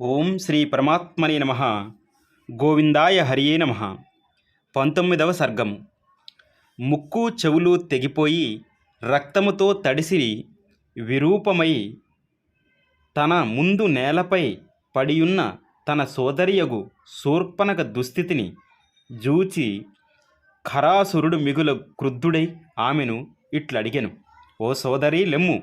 ఓం శ్రీ పరమాత్మనే నమ. గోవిందాయ హరియే నమ. పంతొమ్మిదవ సర్గము ముక్కు చెవులు తెగిపోయి రక్తముతో తడిసిరి విరూపమై తన ముందు నేలపై పడియున్న తన సోదరియగు శూర్పణక దుస్థితిని జూచి ఖరాసురుడు మిగుల క్రుద్ధుడై ఆమెను ఇట్లడిగెను ఓ సోదరి లెమ్ము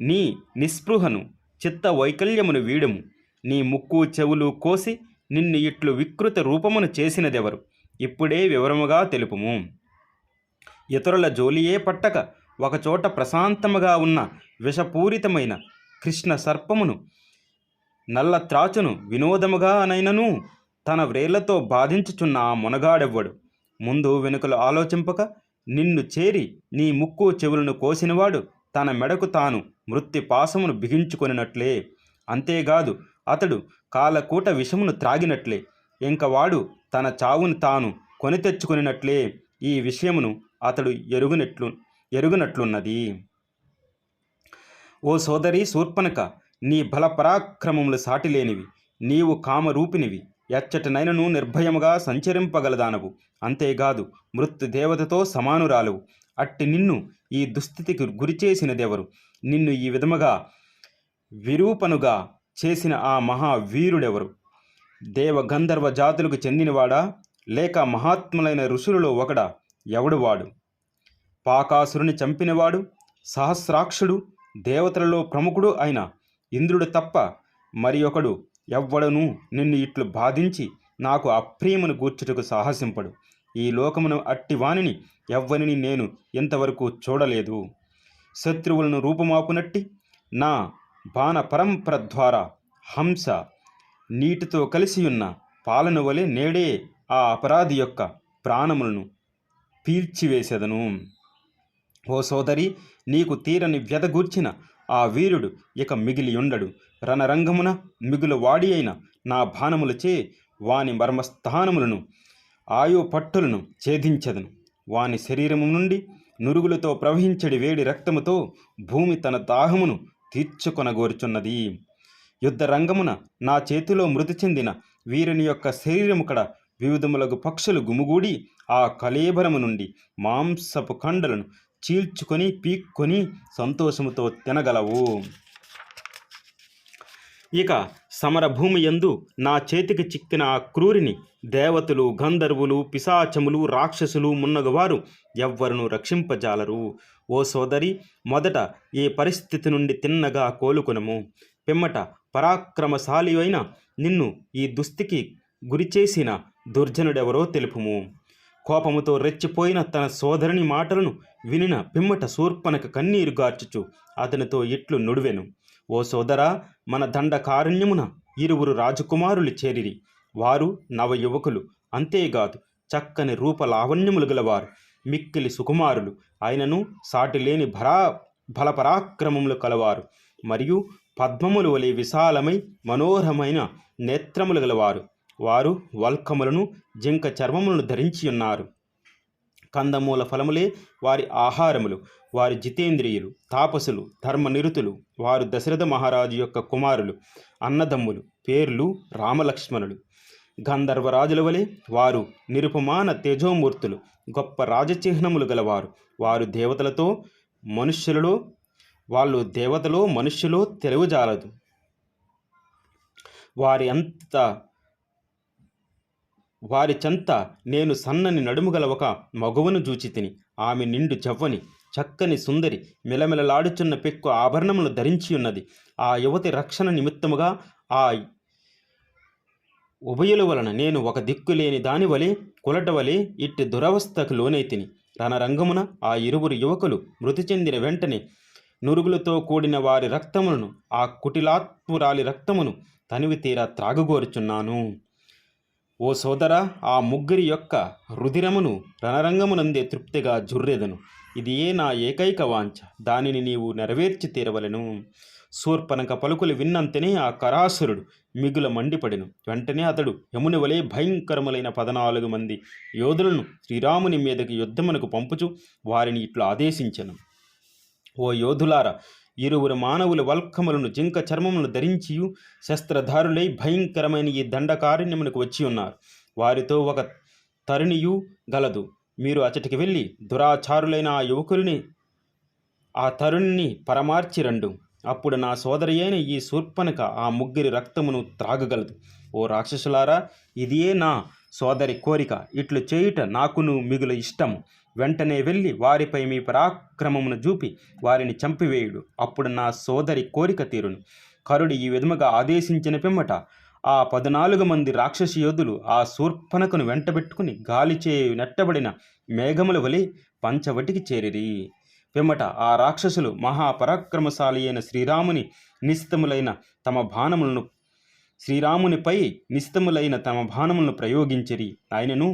నీ నిస్పృహను చిత్త వైకల్యమును వీడము. నీ ముక్కు చెవులు కోసి నిన్ను ఇట్లు వికృత రూపమును చేసినదెవరు? ఇప్పుడే వివరముగా తెలుపుము. ఇతరుల జోలియే పట్టక ఒకచోట ప్రశాంతముగా ఉన్న విషపూరితమైన కృష్ణ సర్పమును నల్ల త్రాచును వినోదముగా అనైనను తన వ్రేళ్ళతో బాధించుచున్న ఆ మునగాడెవ్వడు? ముందు వెనుకలు ఆలోచింపక నిన్ను చేరి నీ ముక్కు చెవులను కోసినవాడు తన మెడకు తాను మృత్యు పాసమును బిగించుకొనినట్లే. అంతేకాదు అతడు కాలకూట విషమును త్రాగినట్లే. ఇంక వాడు తన చావును తాను కొని తెచ్చుకునినట్లే ఈ విషయమును అతడు ఎరుగునట్లు ఎరుగునట్లున్నది. ఓ సోదరి శూర్పణక నీ బల పరాక్రమములు సాటిలేనివి నీవు కామరూపినివి ఎచ్చటనైనను నిర్భయముగా సంచరింపగలదానవు. అంతేకాదు మృత్యుదేవతతో దేవతతో అట్టి నిన్ను ఈ దుస్థితికి గురిచేసినదెవరు? నిన్ను ఈ విధముగా విరూపనుగా చేసిన ఆ మహావీరుడెవరు? దేవ గంధర్వ జాతులకు చెందినవాడా? లేక మహాత్ములైన ఋషులలో ఒకడా? ఎవడు వాడు? పాకాసురుని చంపినవాడు? సహస్రాక్షుడు? దేవతలలో ప్రముఖుడు అయిన ఇంద్రుడు తప్ప మరి ఒకడు ఎవ్వడను నిన్ను ఇట్లు బాధించి నాకు అప్రియమును గూర్చుటకు సాహసింపడు. ఈ లోకమును అట్టివాణిని ఎవ్వరిని నేను ఇంతవరకు చూడలేదు. శత్రువులను రూపుమాపునట్టి నా బాణ పరంపర ద్వారా హంస నీటితో కలిసియున్న పాలన వలె నేడే ఆ అపరాధి యొక్క ప్రాణములను పీల్చివేసెదను. ఓ సోదరి నీకు తీరని వ్యధగూర్చిన ఆ వీరుడు ఇక మిగిలి ఉండడు రణరంగమున మిగులు వాడి అయిన నా బాణములచే వాని మర్మస్థానములను ఆయు పట్టులను ఛేదించదను. వాని శరీరము నుండి నురుగులతో ప్రవహించడి వేడి రక్తముతో భూమి తన దాహమును తీర్చుకొనగోరుచున్నది. యుద్ధ రంగమున నా చేతిలో మృతి చెందిన వీరుని యొక్క శరీరము కడ వివిధములకు పక్షులు గుమిగూడి ఆ కలేబరము నుండి మాంసపు కండలను చీల్చుకొని పీక్కొని సంతోషముతో తినగలవు. ఇక సమరభూమి యందు నా చేతికి చిక్కిన ఆ క్రూరిని దేవతలు గంధర్వులు పిశాచములు రాక్షసులు మున్నగవారు ఎవ్వరును రక్షింపజాలరు. ఓ సోదరి మొదట ఈ పరిస్థితి నుండి తిన్నగా కోలుకునము. పిమ్మట పరాక్రమశాలి అయిన నిన్ను ఈ దుస్థితికి గురిచేసిన దుర్జనుడెవరో తెలుపుము. కోపముతో రెచ్చిపోయిన తన సోదరుని మాటలను వినిన పిమ్మట శూర్పనక కన్నీరు గార్చుచు అతనితో ఇట్లు నుడివెను. ఓ సోదరా మన దండకారణ్యమున ఇరువురు రాజకుమారులు చేరిరి. వారు నవ యువకులు అంతేకాదు చక్కని రూపలావణ్యములు గలవారు. మిక్కిలి సుకుమారులు. ఆయనను సాటిలేని భరా బలపరాక్రమములు కలవారు. మరియు పద్మములు వలె విశాలమై మనోహరమైన నేత్రములు గలవారు. వారు వల్కములను జింక చర్మములను ధరించి ఉన్నారు. కందమూల ఫలములే వారి ఆహారములు. వారి జితేంద్రియులు తాపసులు ధర్మనిరుతులు. వారు దశరథ మహారాజు యొక్క కుమారులు అన్నదమ్ములు పేర్లు రామలక్ష్మణులు. గంధర్వరాజుల వలె వారు నిరుపమాన తేజోమూర్తులు గొప్ప రాజచిహ్నములు గలవారు. వారు దేవతలతో మనుష్యులలో వాళ్ళు దేవతలో మనుష్యులో తెలివజాలదు. వారి అంత వారి చెంత నేను సన్నని నడుముగల ఒక మగువను జూచి తిని ఆమె నిండు జవ్వని చక్కని సుందరి మిలమిలలాడుచున్న పెక్కు ఆభరణములు ధరించి ఉన్నది. ఆ యువతి రక్షణ నిమిత్తముగా ఆ ఉభయుల వలన నేను ఒక దిక్కులేని లేని వలె కులట వలె ఇట్టి దురవస్థకు లోనైతిని. రణరంగమున ఆ ఇరువురు యువకులు మృతి చెందిన వెంటనే నురుగులతో కూడిన వారి రక్తములను ఆ కుటిలాత్మురాలి రక్తమును తనివి తీరా త్రాగుగోరుచున్నాను. ఓ సోదర ఆ ముగ్గురి యొక్క రుధిరమును రణరంగమునందే తృప్తిగా జుర్రెదను. ఇది ఏ నా ఏకైక వాంఛ? దానిని నీవు నెరవేర్చి తీరవలెను. శూర్పనక పలుకులు విన్నంతనే ఆ కరాసురుడు మిగుల మండిపడెను. వెంటనే అతడు యముని వలె భయంకరములైన పదనాలుగు మంది యోధులను శ్రీరాముని మీదకి యుద్ధమునకు పంపుచు వారిని ఇట్లు ఆదేశించెను. ఓ యోధులారా ఇరువురు మానవుల వల్కములను జింక చర్మములను ధరించియు శస్త్రధారులై భయంకరమైన ఈ దండకారణ్యమునకు వచ్చి ఉన్నారు. వారితో ఒక తరుణియు గలదు. మీరు అచటికి వెళ్ళి దురాచారులైన ఆ యువకుడిని ఆ తరుణ్ణి పరమార్చి రండు. అప్పుడు నా సోదరి అయిన ఈ శూర్పణక ఆ ముగ్గురి రక్తమును త్రాగగలదు. ఓ రాక్షసులారా ఇదియే నా సోదరి కోరిక. ఇట్లు చేయుట నాకును మిగులు ఇష్టము వెంటనే వెళ్ళి వారిపై మీ పరాక్రమమును చూపి వారిని చంపివేయుడు. అప్పుడు నా సోదరి కోరిక తీరును. కరుడు ఈ విధముగా ఆదేశించిన పిమ్మట ఆ పద్నాలుగు మంది రాక్షసి యోధులు ఆ శూర్పణకును వెంటబెట్టుకుని గాలిచే నెట్టబడిన మేఘముల వలె పంచవటికి చేరిరి. పిమ్మట ఆ రాక్షసులు మహాపరాక్రమశాలి అయిన శ్రీరాముని నిశితములైన తమ బాణములను శ్రీరామునిపై నిశితములైన తమ బాణములను ప్రయోగించిరి. ఆయనను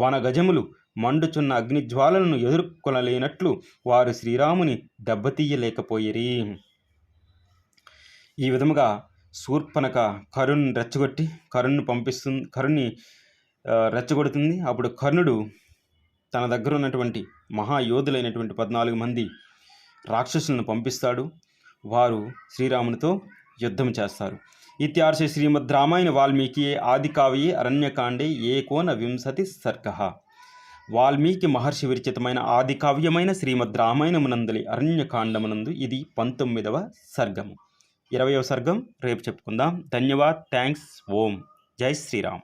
వనగజములు మండుచున్న అగ్నిజ్వాలలను ఎదుర్కొనలేనట్లు వారు శ్రీరాముని దెబ్బతీయలేకపోయిరి. ఈ విధముగా శూర్పణక కరుణ్ రెచ్చగొట్టి కరుణ్ను పంపిస్తుంది కరుణ్ణి రెచ్చగొడుతుంది. అప్పుడు కర్ణుడు తన దగ్గర ఉన్నటువంటి మహాయోధులైనటువంటి పద్నాలుగు మంది రాక్షసులను పంపిస్తాడు. వారు శ్రీరామునితో యుద్ధం చేస్తారు. ఇత్యార్ష శ్రీమద్ రామాయణ వాల్మీకి ఆది కావ్యే అరణ్యకాండే ఏకోన వింశతి సర్గ. వాల్మీకి మహర్షి విరచితమైన ఆది కావ్యమైన శ్రీమద్ రామాయణమునందలి అరణ్యకాండమునందు ఇది పంతొమ్మిదవ సర్గము. ఇరవయవ సర్గం రేపు చెప్పుకుందాం. ధన్యవాద్. థ్యాంక్స్ ఓం. జై శ్రీరామ్.